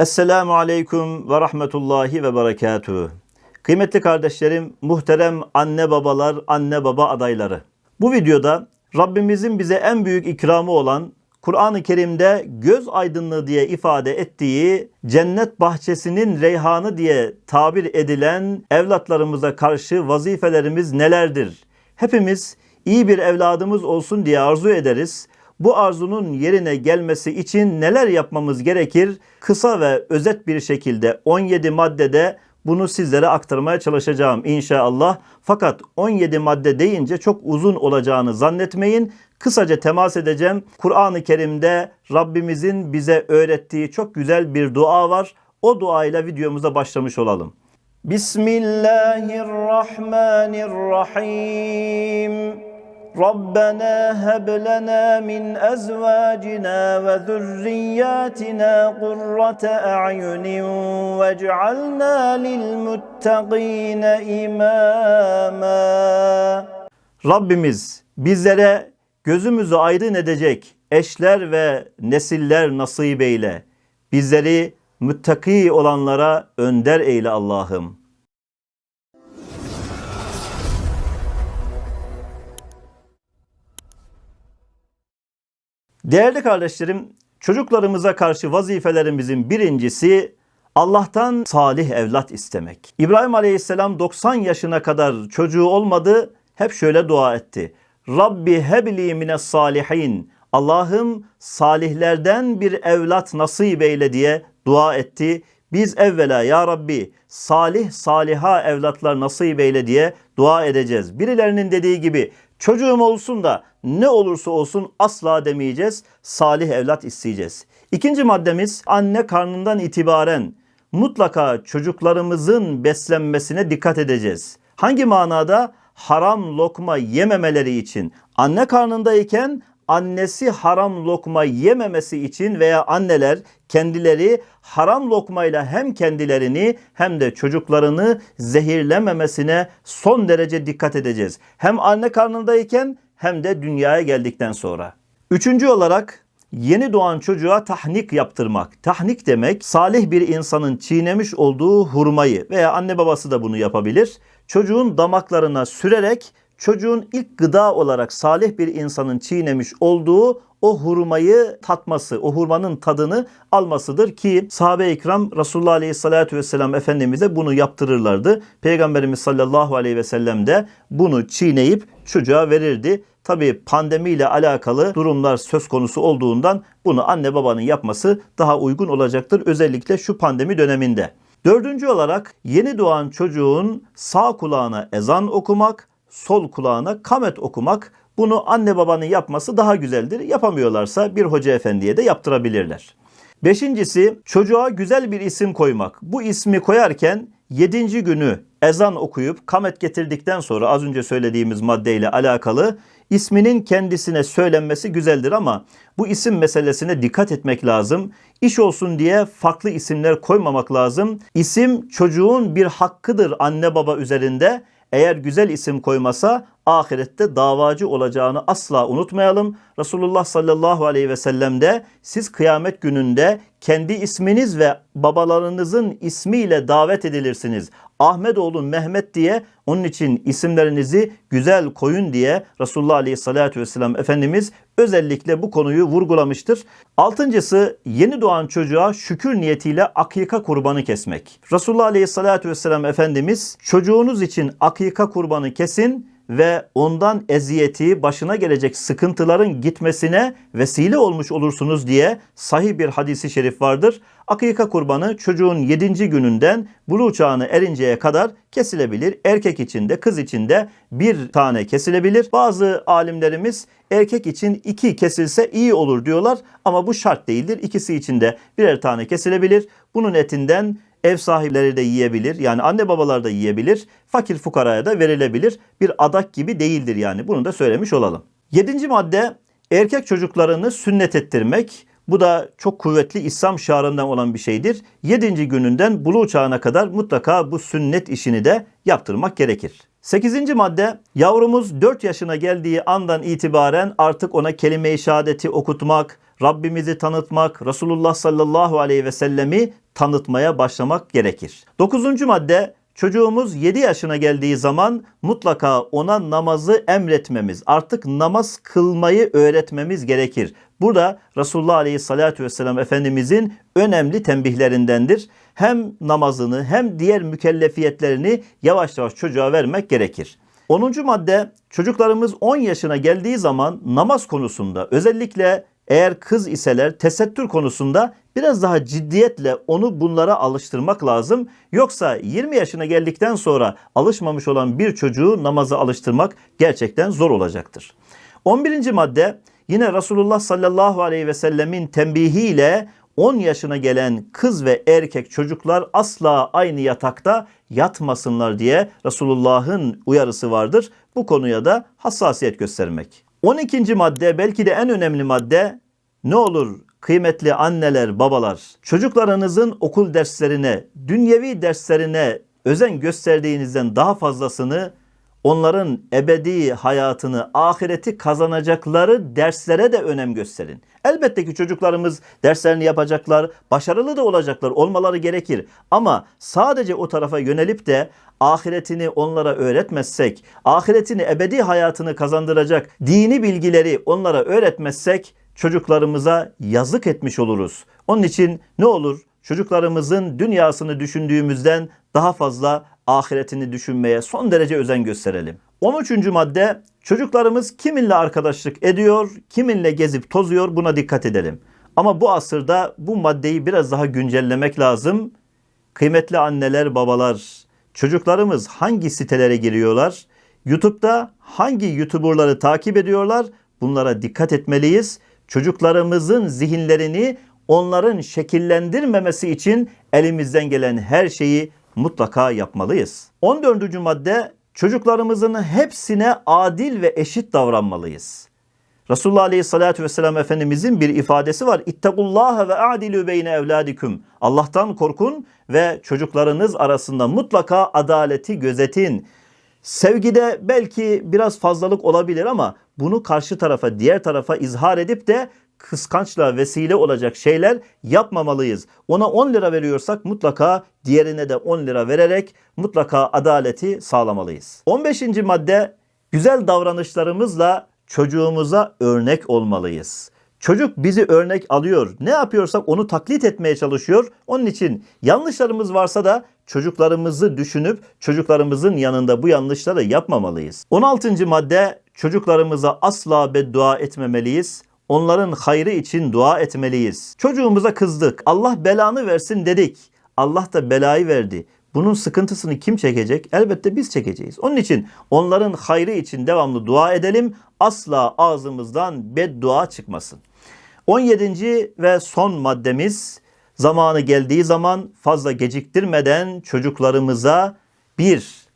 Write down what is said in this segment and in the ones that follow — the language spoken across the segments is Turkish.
Esselamu Aleyküm ve Rahmetullahi ve Berekatuhu. Kıymetli kardeşlerim, muhterem anne babalar, anne baba adayları. Bu videoda Rabbimizin bize en büyük ikramı olan Kur'an-ı Kerim'de göz aydınlığı diye ifade ettiği cennet bahçesinin reyhanı diye tabir edilen evlatlarımıza karşı vazifelerimiz nelerdir? Hepimiz iyi bir evladımız olsun diye arzu ederiz. Bu arzunun yerine gelmesi için neler yapmamız gerekir? Kısa ve özet bir şekilde 17 maddede bunu sizlere aktarmaya çalışacağım inşallah. Fakat 17 madde deyince çok uzun olacağını zannetmeyin. Kısaca temas edeceğim. Kur'an-ı Kerim'de Rabbimizin bize öğrettiği çok güzel bir dua var. O duayla videomuza başlamış olalım. Bismillahirrahmanirrahim. ربنا هب لنا من أزواجنا وذرياتنا قرة أعين واجعلنا للمتقين إماما Rabbimiz bizlere gözümüzü aydın edecek eşler ve nesiller nasip eyle. Bizleri müttaki olanlara önder eyle Allah'ım. Değerli kardeşlerim, çocuklarımıza karşı vazifelerimizin birincisi Allah'tan salih evlat istemek. İbrahim Aleyhisselam 90 yaşına kadar çocuğu olmadı, hep şöyle dua etti. Rabbi hebli mine salihin. Allah'ım salihlerden bir evlat nasip eyle diye dua etti. Biz evvela ya Rabbi salih saliha evlatlar nasip eyle diye dua edeceğiz. Birilerinin dediği gibi çocuğum olsun da ne olursa olsun asla demeyeceğiz. Salih evlat isteyeceğiz. İkinci maddemiz anne karnından itibaren mutlaka çocuklarımızın beslenmesine dikkat edeceğiz. Hangi manada? Haram lokma yememeleri için. Anne karnındayken annesi haram lokma yememesi için veya anneler kendileri haram lokmayla hem kendilerini hem de çocuklarını zehirlememesine son derece dikkat edeceğiz. Hem anne karnındayken hem de dünyaya geldikten sonra. Üçüncü olarak yeni doğan çocuğa tahnik yaptırmak. Tahnik demek salih bir insanın çiğnemiş olduğu hurmayı veya anne babası da bunu yapabilir. Çocuğun damaklarına sürerek çocuğun ilk gıda olarak salih bir insanın çiğnemiş olduğu o hurmayı tatması, o hurmanın tadını almasıdır ki sahabe-i ikram Resulullah Aleyhisselatü Vesselam Efendimiz'e bunu yaptırırlardı. Peygamberimiz sallallahu aleyhi ve sellem de bunu çiğneyip çocuğa verirdi. Tabi pandemiyle alakalı durumlar söz konusu olduğundan bunu anne babanın yapması daha uygun olacaktır. Özellikle şu pandemi döneminde. Dördüncü olarak yeni doğan çocuğun sağ kulağına ezan okumak, sol kulağına kamet okumak bunu anne babanın yapması daha güzeldir. Yapamıyorlarsa bir hoca efendiye de yaptırabilirler. Beşincisi çocuğa güzel bir isim koymak. Bu ismi koyarken yedinci günü ezan okuyup kamet getirdikten sonra az önce söylediğimiz maddeyle alakalı isminin kendisine söylenmesi güzeldir ama bu isim meselesine dikkat etmek lazım. İş olsun diye farklı isimler koymamak lazım. İsim çocuğun bir hakkıdır anne baba üzerinde. Eğer güzel isim koymasa ahirette davacı olacağını asla unutmayalım. Resulullah sallallahu aleyhi ve sellem de siz kıyamet gününde kendi isminiz ve babalarınızın ismiyle davet edilirsiniz. Ahmet oğlu Mehmet diye onun için isimlerinizi güzel koyun diye Resulullah aleyhissalatü vesselam Efendimiz özellikle bu konuyu vurgulamıştır. Altıncısı yeni doğan çocuğa şükür niyetiyle akika kurbanı kesmek. Resulullah aleyhissalatü vesselam Efendimiz çocuğunuz için akika kurbanı kesin ve ondan eziyeti, başına gelecek sıkıntıların gitmesine vesile olmuş olursunuz diye sahih bir hadisi şerif vardır. Akika kurbanı çocuğun 7. gününden buluğ çağına erinceye kadar kesilebilir. Erkek için de kız için de bir tane kesilebilir. Bazı alimlerimiz erkek için iki kesilse iyi olur diyorlar ama bu şart değildir. İkisi için de birer tane kesilebilir. Bunun etinden ev sahipleri de yiyebilir. Yani anne babalar da yiyebilir. Fakir fukaraya da verilebilir. Bir adak gibi değildir yani. Bunu da söylemiş olalım. Yedinci madde erkek çocuklarını sünnet ettirmek. Bu da çok kuvvetli İslam şiarından olan bir şeydir. Yedinci gününden buluğ çağına kadar mutlaka bu sünnet işini de yaptırmak gerekir. Sekizinci madde yavrumuz 4 yaşına geldiği andan itibaren artık ona kelime-i şehadeti okutmak, Rabbimizi tanıtmak, Resulullah sallallahu aleyhi ve sellemi tanıtmaya başlamak gerekir. Dokuzuncu madde çocuğumuz 7 yaşına geldiği zaman mutlaka ona namazı emretmemiz, artık namaz kılmayı öğretmemiz gerekir. Burada Resulullah aleyhissalatü vesselam Efendimizin önemli tembihlerindendir. Hem namazını hem diğer mükellefiyetlerini yavaş yavaş çocuğa vermek gerekir. 10. madde çocuklarımız 10 yaşına geldiği zaman namaz konusunda özellikle eğer kız iseler tesettür konusunda biraz daha ciddiyetle onu bunlara alıştırmak lazım. Yoksa 20 yaşına geldikten sonra alışmamış olan bir çocuğu namaza alıştırmak gerçekten zor olacaktır. 11. madde yine Resulullah sallallahu aleyhi ve sellemin tembihiyle 10 yaşına gelen kız ve erkek çocuklar asla aynı yatakta yatmasınlar diye Resulullah'ın uyarısı vardır. Bu konuya da hassasiyet göstermek. 12. madde belki de en önemli madde ne olur kıymetli anneler, babalar çocuklarınızın okul derslerine, dünyevi derslerine özen gösterdiğinizden daha fazlasını onların ebedi hayatını, ahireti kazanacakları derslere de önem gösterin. Elbette ki çocuklarımız derslerini yapacaklar, başarılı da olacaklar, olmaları gerekir. Ama sadece o tarafa yönelip de ahiretini onlara öğretmezsek, ahiretini, ebedi hayatını kazandıracak dini bilgileri onlara öğretmezsek çocuklarımıza yazık etmiş oluruz. Onun için ne olur çocuklarımızın dünyasını düşündüğümüzden daha fazla ahiretini düşünmeye son derece özen gösterelim. 13. madde çocuklarımız kiminle arkadaşlık ediyor, kiminle gezip tozuyor buna dikkat edelim. Ama bu asırda bu maddeyi biraz daha güncellemek lazım. Kıymetli anneler, babalar, çocuklarımız hangi sitelere giriyorlar? YouTube'da hangi YouTuber'ları takip ediyorlar? Bunlara dikkat etmeliyiz. Çocuklarımızın zihinlerini onların şekillendirmemesi için elimizden gelen her şeyi mutlaka yapmalıyız. 14. madde çocuklarımızın hepsine adil ve eşit davranmalıyız. Resulullah Aleyhisselatü Vesselam Efendimizin bir ifadesi var. İttakullaha ve adilü beyne evladikum. Allah'tan korkun ve çocuklarınız arasında mutlaka adaleti gözetin. Sevgide belki biraz fazlalık olabilir ama bunu karşı tarafa, diğer tarafa izhar edip de kıskançla vesile olacak şeyler yapmamalıyız. Ona 10 lira veriyorsak mutlaka diğerine de 10 lira vererek mutlaka adaleti sağlamalıyız. 15. madde güzel davranışlarımızla çocuğumuza örnek olmalıyız. Çocuk bizi örnek alıyor. Ne yapıyorsak onu taklit etmeye çalışıyor. Onun için yanlışlarımız varsa da çocuklarımızı düşünüp çocuklarımızın yanında bu yanlışları yapmamalıyız. 16. madde çocuklarımıza asla beddua etmemeliyiz. Onların hayrı için dua etmeliyiz. Çocuğumuza kızdık. Allah belanı versin dedik. Allah da belayı verdi. Bunun sıkıntısını kim çekecek? Elbette biz çekeceğiz. Onun için onların hayrı için devamlı dua edelim. Asla ağzımızdan beddua çıkmasın. 17. ve son maddemiz zamanı geldiği zaman fazla geciktirmeden çocuklarımıza bir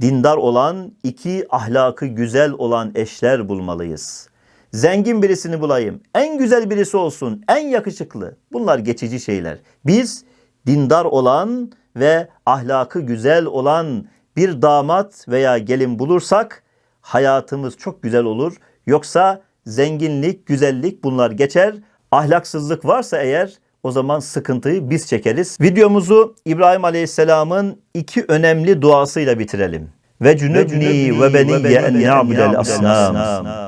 dindar olan, iki ahlakı güzel olan eşler bulmalıyız. Zengin birisini bulayım, en güzel birisi olsun, en yakışıklı. Bunlar geçici şeyler. Biz dindar olan ve ahlakı güzel olan bir damat veya gelin bulursak hayatımız çok güzel olur. Yoksa zenginlik, güzellik bunlar geçer. Ahlaksızlık varsa eğer o zaman sıkıntıyı biz çekeriz. Videomuzu İbrahim Aleyhisselam'ın iki önemli duasıyla bitirelim. Ve cünübni ve beni en ya'budel asnam.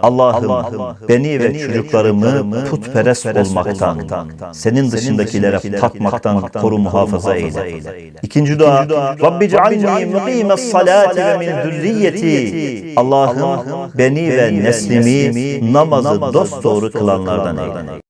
Allah'ım beni ve çocuklarımı putperest olmaktan, senin dışındakilere tapmaktan koru muhafaza eyle. İkinci dua, Rabbi cealni mukimes salati ve min zürriyeti. Allah'ım beni ve neslimi namazı dosdoğru kılanlardan eyle.